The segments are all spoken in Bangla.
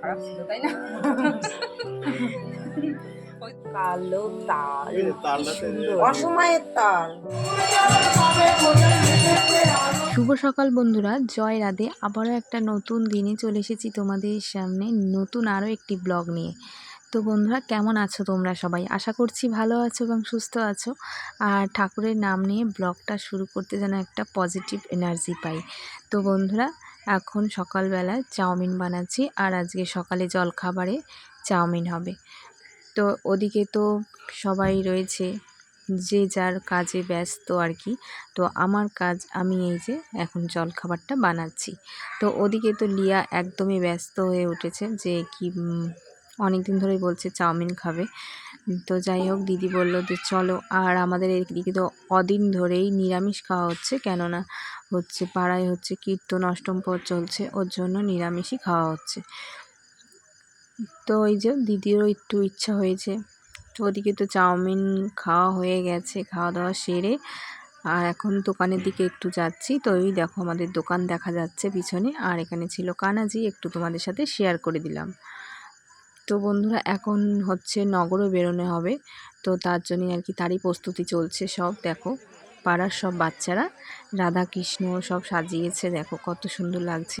খারাপ ছিল তাই না? কালো তাল। অসময়ের তাল। শুভ সকাল বন্ধুরা জয় রাধে। আবারও একটা নতুন দিনে চলে এসেছি তোমাদের সামনে নতুন আরও একটি ব্লগ নিয়ে। তো বন্ধুরা কেমন আছো তোমরা সবাই? আশা করছি ভালো আছো এবং সুস্থ আছো। আর ঠাকুরের নাম নিয়ে ব্লগটা শুরু করতে যেন একটা পজিটিভ এনার্জি পাই। তো বন্ধুরা এখন সকালবেলা চাউমিন বানাচ্ছি আর আজকে সকালে জলখাবারে চাউমিন হবে। তো ওদিকে তো সবাই রয়েছে, যে যার কাজে ব্যস্ত আর কি। তো আমার কাজ আমি এই যে এখন জলখাবারটা বানাচ্ছি। তো ওদিকে তো লিয়া একদমই ব্যস্ত হয়ে উঠেছে যে কি অনেক দিন ধরেই বলছে চাউমিন খাবে। তো যাই হোক, দিদি বলল যে, চলো, আর আমাদের এদিকে তো অদিন ধরেই নিরামিষ খাওয়া হচ্ছে। কেননা হচ্ছে পাড়ায় হচ্ছে কীর্তন, অষ্টম পর চলছে, ওর জন্য নিরামিষই খাওয়া হচ্ছে। তো ওই যে দিদিরও একটু ইচ্ছা হয়েছে। তো ওদিকে তো চাউমিন খাওয়া হয়ে গেছে, খাওয়া দাওয়া সেরে। আর এখন দোকানের দিকে একটু যাচ্ছি। তো ওই দেখো, আমাদের দোকান দেখা যাচ্ছে পিছনে। আর এখানে ছিল কানাজি, একটু তোমাদের সাথে শেয়ার করে দিলাম। তো বন্ধুরা এখন হচ্ছে নগরও বেরোনো হবে। তো তার জন্যই আর কি তারই প্রস্তুতি চলছে সব। দেখো, পাড়ার সব বাচ্চারা রাধা কৃষ্ণ সব সাজিয়েছে। দেখো, কত সুন্দর লাগছে।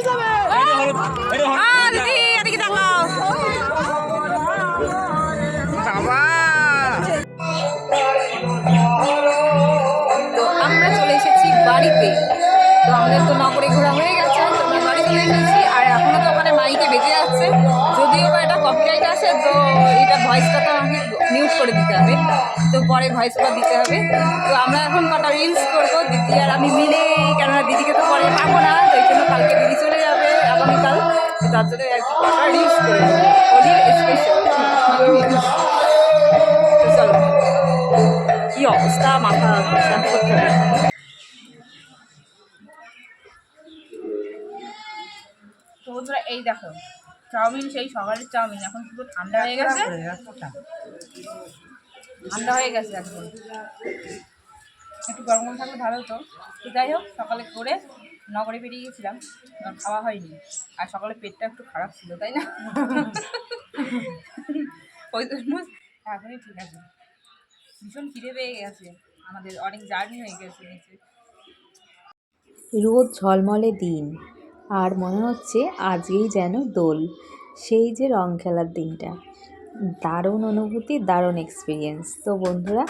মাইকে বেজে যাচ্ছে। যদিও বা এটা কপিরাইট আসে তো এটা ভয়েসটা তো আমাকে মিউট করে দিতে হবে। তো পরে ভয়েসটা দিতে হবে। তো আমরা এখন কটা রিলস করব, দিদি আর আমি মিলে, কেননা দিদিকে তো পরে পাবো না, তো এই জন্য কালকে দিদি চলে যাবে আগামীকাল। তার জন্য আর কি কটা রিলস করে স্পেশাল চলো। কি অবস্থা, মাথা করতে হবে। এই দেখো চাউমিন সেই সকালের চাউমিন। এখন শুধু ঠান্ডা হয়ে গেছে? ঠান্ডা হয়ে গেছে এখন। একটু গরম গরম থাকলে ভালো হতো। তো যাই হোক সকালে করে নগরে বেরিয়ে গেছিলাম। খাওয়া হয়নি। আর সকালে পেটটা একটু খারাপ ছিল তাই না? ওই জন্য এখনই ঠিক আছে। ভীষণ খিদে পেয়ে গেছে। আমাদের অনেক জার্নি হয়ে গেছে নিচে। রোদ ঝলমলে দিন। আর মনে হচ্ছে আজকেই যেন দোল। সেই যে রং খেলার দিনটা। দারুণ অনুভূতি, দারুণ এক্সপিরিয়েন্স তো বন্ধুরা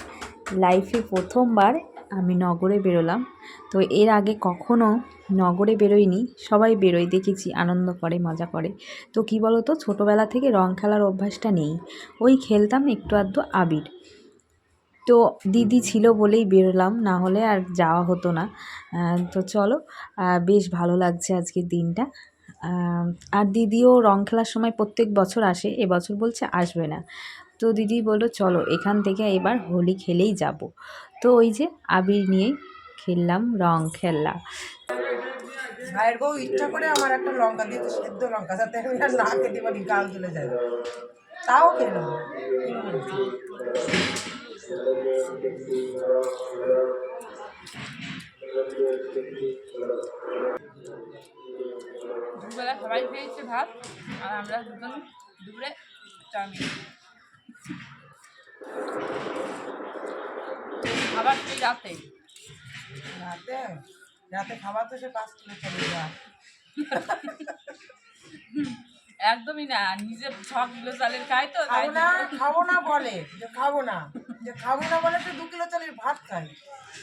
লাইফে প্রথমবার আমি নগরে বেরোলাম। তো এর আগে কখনো নগরে বেরোইনি। সবাই বেরোয়, দেখেছি, আনন্দ করে, মজা করে। তো কী বলো তো ছোটোবেলা থেকে রং খেলার অভ্যাসটা নেই। ওই খেলতাম একটু আধটু আবির। তো দিদি ছিল বলেই বেরোলাম, না হলে আর যাওয়া হতো না। তো চলো বেশ ভালো লাগছে আজকের দিনটা। আর দিদিও রং খেলার সময় প্রত্যেক বছর আসে এবছর বলছে আসবে না। তো দিদি বলল, চলো, এখান থেকে এবার হোলি খেলেই যাব। তো ওই যে আবির নিয়েই খেললাম রং খেললাম ভাইয়ের বউ ইচ্ছা করে আমার একটা লঙ্কা দিয়েছে, সেদ্ধ লঙ্কা, যাতে আমি আর না খেতে পারি, গাল চলে যায়। তাও খেয়ে দুপুরবেলা সবাই খেয়েছে ভাত আর আমরা দুজন দুপুরে চাউমিন আবার সেই রাতে? রাতে? রাতে খাবার তো সে পাঁচ কিলো চলে যায়। একদমই না নিজে ছ কিলো চালের খাই তো খাব না খাব না বলে যে খাব না। যে খাব না বলে তো দু কিলো চালের ভাত খাই।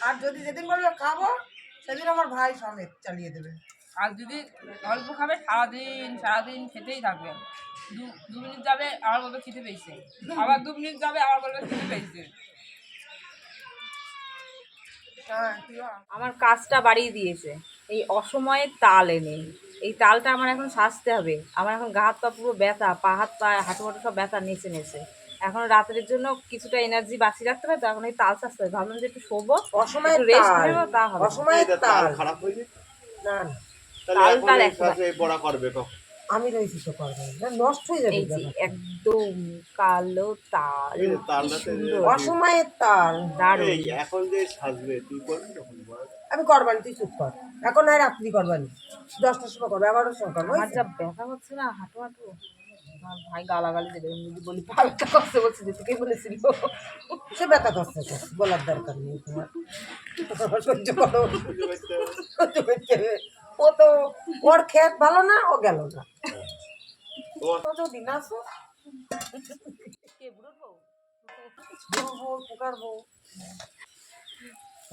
আর যদি যেদিন বলবে খাব সেদিন আমার ভাই সমেত চালিয়ে দেবে। আর যদি অল্প খাবে সারাদিন সারাদিন খেতেই থাকবে। দু দু মিনিট যাবে আবার বলবে খেতে পেয়েছে। আবার দু মিনিট যাবে আবার বলবে খেতে পেয়েছে। হ্যাঁ আমার কাজটা বাড়িয়ে দিয়েছে। এই অসময়ে তাল এনে। এই তালটা আমার এখন সাজতে হবে। আমার এখন গা হাত পা পুরো ব্যথা পা হাত পা হাঁটু হাঁটু সব ব্যথা নেচে নেচে এখন রাতের জন্য কিছুটা এনার্জি বাঁচিয়ে রাখতে হবে তো এখন এই তাল সাজতে হবে ভাবলাম যে একটু শোবো অসময়ের একটু রেস্ট নেব তা হবে অসময়ের তাল খারাপ হয়েছে না না। তাহলে তাল তাল এখন এই বড়া করবে কখন আমি রয়েছি তো করব না। নষ্ট হয়ে যাবে এই একদম কালো তাল। এই যে কি অসময়ের তাল। দারুণ। এখন যে সাজবে তুই করবি তখন আমি করবানি তুই চুপ কর। এখন আর রাত্রি করবানি দশটার সময় করব এগারোটার সময় করব আমার যা ব্যথা হচ্ছে না হাঁটু হাঁটু। ভাই গালাগালি দেবে আমি যদি বলি পাল্টা করতে বলছি যে তোকে বলেছিল। সে ব্যথা করছে তো, বলার দরকার নেই তোমার। সহ্য করো। সহ্য করতে ও তো ওর খেত ভালো না ও গেল না। ও যদি না আসো। পোকার বউ।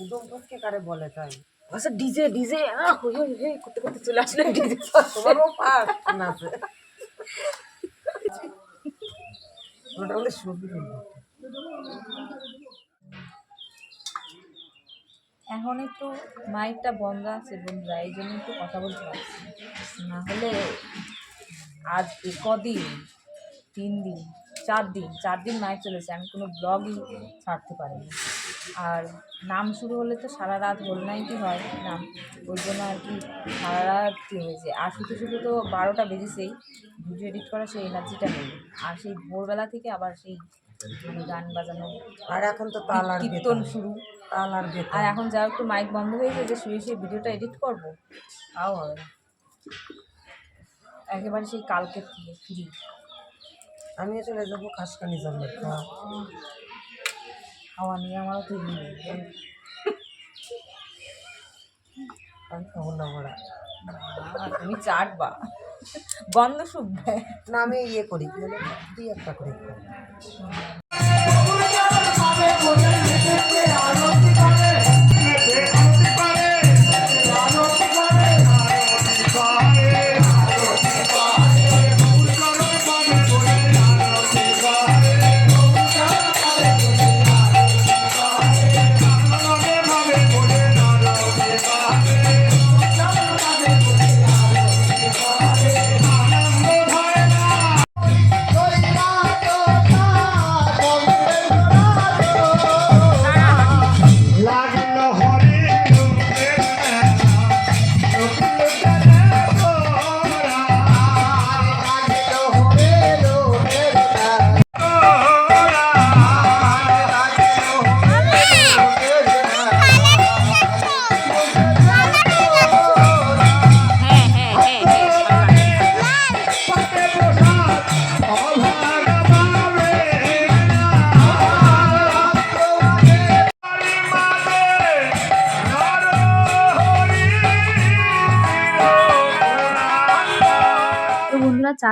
উদম ফসকে কারে বলে তাই? আচ্ছা ডিজে ডিজে হই হই হই করতে করতে চলে আসলে ডিজে। তোমার এখন একটু মাইকটা বন্ধ আছে বন্ধুরা, এই জন্য একটু কথা বলতে পারছি না। হলে আজ কদিন? তিন দিন? চার দিন? চার দিন মাইক চলেছে, আমি কোনো ব্লগই ছাড়তে পারিনি। আর নাম শুরু হলে তো সারা রাত হোল নাইটই হয় নাম। ওই জন্য আর কি সারা রাত হয়েছে? আর শুধু শুধু তো বারোটা বেজেছেই ভিডিও এডিট করা সেই এনার্জিটা নেই। আর সেই ভোরবেলা থেকে আবার সেই মানে গান বাজানো আর এখন তো তাল আর কীর্তন শুরু। তাল আর বেতন আর এখন যা একটু মাইক বন্ধ হয়েছে যে শুয়ে শুয়ে ভিডিওটা এডিট করব। তাও হবে না। একেবারে সেই কালকের থেকে ফ্রি আমিও চলে যাব খাসকানি জন্মের খাওয়া নিয়ে আমারও নেই। আমি খাব না আর তুমি চাটবা। গন্ধ শুকবে। না আমি ইয়ে করি তুই দুই একটা করে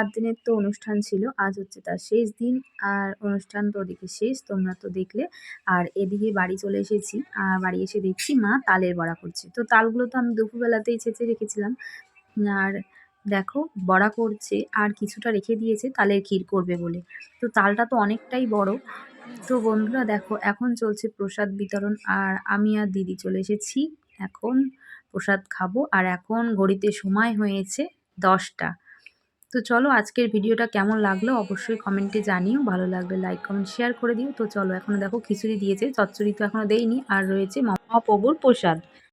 চার দিনের তো অনুষ্ঠান ছিল, আজ হচ্ছে তার শেষ দিন আর অনুষ্ঠান তো ওদিকে শেষ, তোমরা তো দেখলে। আর এদিকে বাড়ি চলে এসেছি, আর বাড়ি এসে দেখছি মা তালের বড়া করছে। তো তালগুলো তো আমি দুপুরবেলাতেই ছেঁচে রেখেছিলাম। আর দেখো, বড়া করছে আর কিছুটা রেখে দিয়েছে, তালের ক্ষীর করবে বলে। তো তালটা তো অনেকটাই বড়। তো বন্ধুরা দেখো, এখন চলছে প্রসাদ বিতরণ আর আমি আর দিদি চলে এসেছি। এখন প্রসাদ খাব আর এখন ঘড়িতে সময় হয়েছে দশটা। তো চলো আজকের ভিডিওটা কেমন লাগল অবশ্যই কমেন্টে জানিও। ভালো লাগলে লাইক কমেন্ট শেয়ার করে দিও। তো চলো এখনও দেখো খিচুড়ি দিয়েছে, চচ্চড়ি তো এখনও দেয়নি আর রয়েছে মহাপ্রভুর প্রসাদ।